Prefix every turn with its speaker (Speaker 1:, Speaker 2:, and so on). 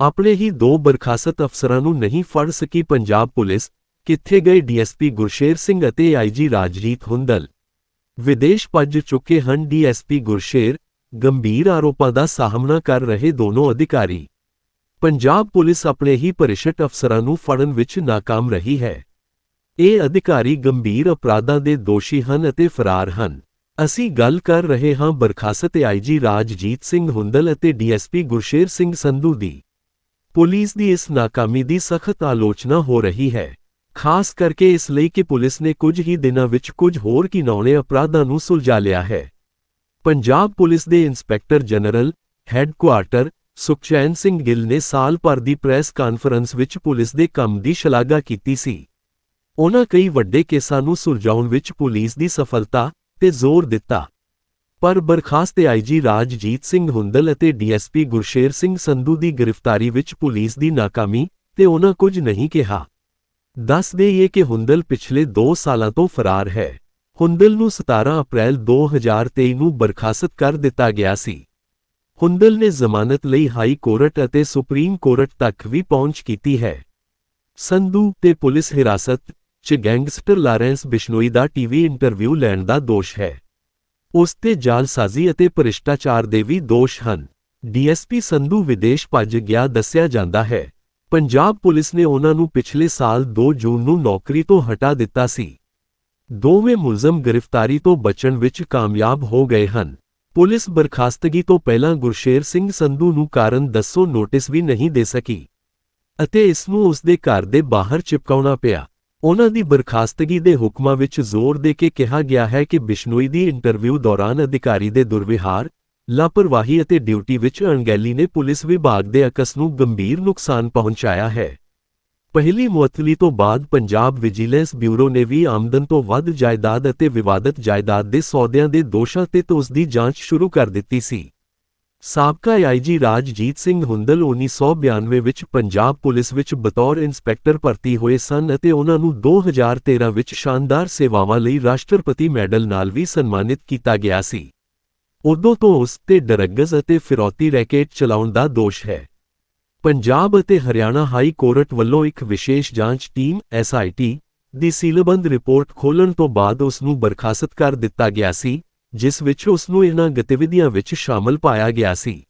Speaker 1: ਆਪਣੇ ਹੀ ਦੋ ਬਰਖਾਸਤ ਅਫਸਰਾਂ ਨੂੰ ਨਹੀਂ ਫੜ ਸਕੀ ਪੰਜਾਬ ਪੁਲਿਸ, ਕਿੱਥੇ ਗਏ ਡੀਐਸਪੀ ਗੁਰਸ਼ੇਰ ਸਿੰਘ ਅਤੇ ਆਈਜੀ ਰਾਜਜੀਤ ਹੁੰਦਲ। ਵਿਦੇਸ਼ ਭੱਜ ਚੁੱਕੇ ਹਨ ਡੀਐਸਪੀ ਗੁਰਸ਼ੇਰ, ਗੰਭੀਰ ਆਰੋਪਾਂ ਦਾ ਸਾਹਮਣਾ ਕਰ ਰਹੇ ਦੋਨੋਂ ਅਧਿਕਾਰੀ। ਪੰਜਾਬ ਪੁਲਿਸ ਆਪਣੇ ਹੀ ਭਰਿਸ਼ਟ ਅਫਸਰਾਂ ਨੂੰ ਫੜਨ ਵਿੱਚ ਨਾਕਾਮ ਰਹੀ ਹੈ। ਇਹ ਅਧਿਕਾਰੀ ਗੰਭੀਰ ਅਪਰਾਧਾਂ ਦੇ ਦੋਸ਼ੀ ਹਨ ਅਤੇ ਫਰਾਰ ਹਨ। ਅਸੀਂ ਗੱਲ ਕਰ ਰਹੇ ਹਾਂ ਬਰਖਾਸਤ ਆਈਜੀ ਰਾਜਜੀਤ ਸਿੰਘ ਹੁੰਦਲ ਅਤੇ ਡੀਐਸਪੀ ਗੁਰਸ਼ੇਰ ਸਿੰਘ ਸੰਧੂ ਦੀ। ਪੁਲਿਸ ਦੀ ਇਸ ਨਾਕਾਮੀ ਦੀ ਸਖਤ ਆਲੋਚਨਾ ਹੋ ਰਹੀ ਹੈ। ਖਾਸ ਕਰਕੇ ਇਸ ਲਈ ਕਿ ਪੁਲਿਸ ਨੇ ਕੁਝ ਹੀ ਦਿਨਾਂ ਵਿੱਚ ਕੁਝ ਹੋਰ ਘਿਨੌਣੇ ਅਪਰਾਧਾਂ ਨੂੰ ਸੁਲਝਾ ਲਿਆ ਹੈ। ਪੰਜਾਬ ਪੁਲਿਸ ਦੇ inspector general, headquarters, Sukhchain Singh Gill ਨੇ ਸਾਲ ਭਰ ਦੀ ਪ੍ਰੈਸ ਕਾਨਫਰੰਸ ਵਿੱਚ ਪੁਲਿਸ ਦੇ ਕੰਮ ਦੀ ਸ਼ਲਾਘਾ ਕੀਤੀ ਸੀ। ਉਹਨਾਂ ਕਈ ਵੱਡੇ ਕੇਸਾਂ ਨੂੰ ਸੁਲਝਾਉਣ ਵਿੱਚ ਪੁਲਿਸ ਦੀ ਸਫਲਤਾ ਤੇ ਜ਼ੋਰ ਦਿੱਤਾ। ਪਰ ਬਰਖਾਸਤ ਆਈਜੀ ਰਾਜਜੀਤ ਸਿੰਘ ਹੁੰਦਲ ਅਤੇ ਡੀਐਸਪੀ ਗੁਰਸ਼ੇਰ ਸਿੰਘ ਸੰਧੂ ਦੀ ਗ੍ਰਿਫਤਾਰੀ ਵਿੱਚ ਪੁਲਿਸ ਦੀ ਨਾਕਾਮੀ ਤੇ ਉਹਨਾਂ ਕੁਝ ਨਹੀਂ ਕਿਹਾ। ਦੱਸ ਦੇਈਏ ਕਿ ਹੁੰਦਲ ਪਿਛਲੇ 2 ਸਾਲਾਂ ਤੋਂ ਫਰਾਰ ਹੈ। ਹੁੰਦਲ ਨੂੰ 17 ਅਪ੍ਰੈਲ 2023 ਨੂੰ ਬਰਖਾਸਤ ਕਰ ਦਿੱਤਾ ਗਿਆ ਸੀ। ਹੁੰਦਲ ਨੇ ਜ਼ਮਾਨਤ ਲਈ ਹਾਈ ਕੋਰਟ ਅਤੇ ਸੁਪਰੀਮ ਕੋਰਟ ਤੱਕ ਵੀ ਪਹੁੰਚ ਕੀਤੀ ਹੈ। ਸੰਧੂ ਤੇ ਪੁਲਿਸ ਹਿਰਾਸਤ 'ਚ ਗੈਂਗਸਟਰ ਲਾਰੈਂਸ ਬਿਸ਼ਨੋਈ ਦਾ ਟੀਵੀ ਇੰਟਰਵਿਊ ਲੈਣ ਦਾ ਦੋਸ਼ ਹੈ। ਉਸ ਤੇ ਜਾਲਸਾਜ਼ੀ ਅਤੇ ਭ੍ਰਿਸ਼ਟਾਚਾਰ ਦੇ ਵੀ ਦੋਸ਼ ਹਨ। ਡੀਐਸਪੀ ਸੰਧੂ ਵਿਦੇਸ਼ ਭੱਜ ਗਿਆ ਦੱਸਿਆ ਜਾਂਦਾ ਹੈ। ਪੰਜਾਬ ਪੁਲਿਸ ਨੇ ਉਹਨਾਂ ਨੂੰ ਪਿਛਲੇ ਸਾਲ 2 ਜੂਨ ਨੂੰ ਨੌਕਰੀ ਤੋਂ ਹਟਾ ਦਿੱਤਾ ਸੀ। ਦੋਵੇਂ ਮੁਲਜ਼ਮ ਗ੍ਰਿਫਤਾਰੀ ਤੋਂ ਬਚਣ ਵਿੱਚ ਕਾਮਯਾਬ ਹੋ ਗਏ ਹਨ। ਪੁਲਿਸ ਬਰਖਾਸਤਗੀ ਤੋਂ ਪਹਿਲਾਂ ਗੁਰਸ਼ੇਰ ਸਿੰਘ ਸੰਧੂ ਨੂੰ ਕਾਰਨ ਦੱਸੋ ਨੋਟਿਸ ਵੀ ਨਹੀਂ ਦੇ ਸਕੀ। ਅਤੇ ਇਸ ਨੂੰ ਉਸ ਦੇ ਘਰ ਦੇ ਬਾਹਰ ਚਿਪਕਾਉਣਾ ਪਿਆ। ਉਹਨਾਂ ਦੀ ਬਰਖਾਸਤਗੀ ਦੇ ਹੁਕਮਾਂ ਵਿੱਚ ਜ਼ੋਰ ਦੇ ਕੇ ਕਿਹਾ ਗਿਆ ਹੈ ਕਿ ਬਿਸ਼ਨੋਈ ਦੀ ਇੰਟਰਵਿਊ ਦੌਰਾਨ ਅਧਿਕਾਰੀ ਦੇ ਦੁਰਵਿਹਾਰ, ਲਾਪਰਵਾਹੀ ਅਤੇ ਡਿਊਟੀ ਵਿੱਚ ਅਣਗਹਿਲੀ ਨੇ ਪੁਲਿਸ ਵਿਭਾਗ ਦੇ ਅਕਸ ਨੂੰ ਗੰਭੀਰ ਨੁਕਸਾਨ ਪਹੁੰਚਾਇਆ ਹੈ। ਪਹਿਲੀ ਮੁਅੱਤਲੀ ਤੋਂ ਬਾਅਦ ਪੰਜਾਬ ਵਿਜੀਲੈਂਸ ਬਿਊਰੋ ਨੇ ਵੀ ਆਮਦਨ ਤੋਂ ਵੱਧ ਜਾਇਦਾਦ ਅਤੇ ਵਿਵਾਦਤ ਜਾਇਦਾਦ ਦੇ ਸੌਦਿਆਂ ਦੇ ਦੋਸ਼ਾਂ ਤੇ ਉਸ ਦੀ ਜਾਂਚ ਸ਼ੁਰੂ ਕਰ ਦਿੱਤੀ ਸੀ। ਸਾਬਕਾ ਆਈਜੀ ਰਾਜਜੀਤ ਸਿੰਘ ਹੁੰਦਲ 1992 ਵਿੱਚ ਪੰਜਾਬ ਪੁਲਿਸ ਵਿੱਚ ਬਤੌਰ ਇੰਸਪੈਕਟਰ ਭਰਤੀ ਹੋਏ ਸਨ ਅਤੇ ਉਹਨਾਂ ਨੂੰ 2013 ਵਿੱਚ ਸ਼ਾਨਦਾਰ ਸੇਵਾਵਾਂ ਲਈ ਰਾਸ਼ਟਰਪਤੀ ਮੈਡਲ ਨਾਲ ਵੀ ਸਨਮਾਨਿਤ ਕੀਤਾ ਗਿਆ ਸੀ। ਉਦੋਂ ਤੋਂ ਉਸ ਤੇ ਡਰੱਗਸ ਅਤੇ ਫਿਰੌਤੀ ਰੈਕੇਟ ਚਲਾਉਣ ਦਾ ਦੋਸ਼ ਹੈ। ਪੰਜਾਬ ਅਤੇ ਹਰਿਆਣਾ ਹਾਈ ਕੋਰਟ ਵੱਲੋਂ ਇੱਕ ਵਿਸ਼ੇਸ਼ ਜਾਂਚ ਟੀਮ ਐਸਆਈਟੀ ਦੀ ਸੀਲਬੰਦ ਰਿਪੋਰਟ ਖੋਲ੍ਹਣ ਤੋਂ ਬਾਅਦ ਉਸ ਨੂੰ ਬਰਖਾਸਤ ਕਰ ਦਿੱਤਾ ਗਿਆ ਸੀ। ਜਿਸ ਵਿੱਚ ਉਸ ਨੂੰ ਇਹਨਾਂ ਗਤੀਵਿਧੀਆਂ ਵਿੱਚ ਸ਼ਾਮਲ ਪਾਇਆ ਗਿਆ ਸੀ।